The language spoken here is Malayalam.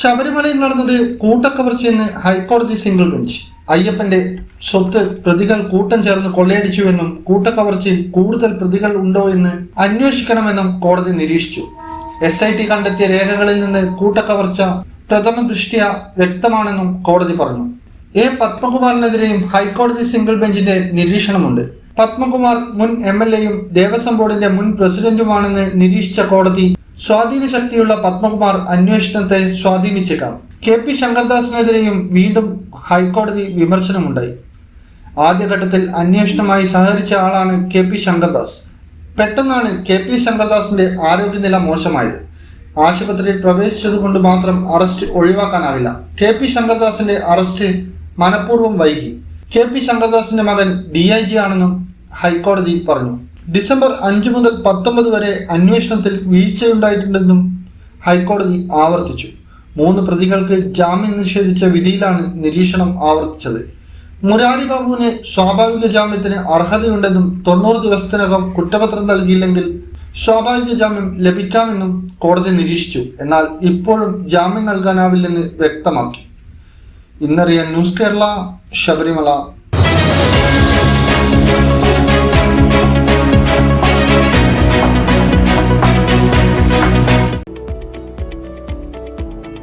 ശബരിമലയിൽ നടന്നത് കൂട്ടക്കവർച്ചയെന്ന് ഹൈക്കോടതി സിംഗിൾ ബെഞ്ച്. അയ്യപ്പന്റെ സ്വത്ത് പ്രതികൾ കൂട്ടം ചേർന്ന് കൊള്ളയടിച്ചുവെന്നും കൂട്ടക്കവർച്ചയിൽ കൂടുതൽ പ്രതികൾ ഉണ്ടോ എന്ന് അന്വേഷിക്കണമെന്നും കോടതി നിരീക്ഷിച്ചു. എസ് ഐ ടി കണ്ടെത്തിയ രേഖകളിൽ നിന്ന് കൂട്ടക്കവർച്ച പ്രഥമ ദൃഷ്ടിയ വ്യക്തമാണെന്നും കോടതി പറഞ്ഞു. എ പത്മകുമാറിനെതിരെയും ഹൈക്കോടതി സിംഗിൾ ബെഞ്ചിന്റെ നിരീക്ഷണമുണ്ട്. പത്മകുമാർ മുൻ എം എൽ എയും ദേവസ്വം ബോർഡിന്റെ മുൻ പ്രസിഡന്റുമാണെന്ന് നിരീക്ഷിച്ച കോടതി സ്വാധീന ശക്തിയുള്ള പത്മകുമാർ അന്വേഷണത്തെ സ്വാധീനിച്ചേക്കാം. കെ പി ശങ്കർദാസിനെതിരെയും വീണ്ടും ഹൈക്കോടതി വിമർശനമുണ്ടായി. ആദ്യഘട്ടത്തിൽ അന്വേഷണമായി സഹകരിച്ച ആളാണ് കെ പി ശങ്കർദാസ്. പെട്ടെന്നാണ് കെ പി ശങ്കർദാസിന്റെ ആരോഗ്യനില മോശമായത്. ആശുപത്രിയിൽ പ്രവേശിച്ചതുകൊണ്ട് മാത്രം അറസ്റ്റ് ഒഴിവാക്കാനാവില്ല. കെ പി ശങ്കർദാസിന്റെ അറസ്റ്റ് മനഃപൂർവം വൈകി. കെ പി ശങ്കർദാസിന്റെ മകൻ ഡി ഐ ജി ആണെന്നും ഹൈക്കോടതി പറഞ്ഞു. ഡിസംബർ അഞ്ച് മുതൽ പത്തൊമ്പത് വരെ അന്വേഷണത്തിൽ വീഴ്ചയുണ്ടായിട്ടുണ്ടെന്നും ഹൈക്കോടതി ആവർത്തിച്ചു. മൂന്ന് പ്രതികൾക്ക് ജാമ്യം നിഷേധിച്ച വിധിയിലാണ് നിരീക്ഷണം ആവർത്തിച്ചത്. മുരാരി ബാബുവിന് സ്വാഭാവിക ജാമ്യത്തിന് അർഹതയുണ്ടെന്നും തൊണ്ണൂറ് ദിവസത്തിനകം കുറ്റപത്രം നൽകിയില്ലെങ്കിൽ സ്വാഭാവിക ജാമ്യം ലഭിക്കാമെന്നും കോടതി നിരീക്ഷിച്ചു. എന്നാൽ ഇപ്പോഴും ജാമ്യം നൽകാനാവില്ലെന്ന് വ്യക്തമാക്കി. ഇന്നറിയാൻ ന്യൂസ് കേരള ശബരിമല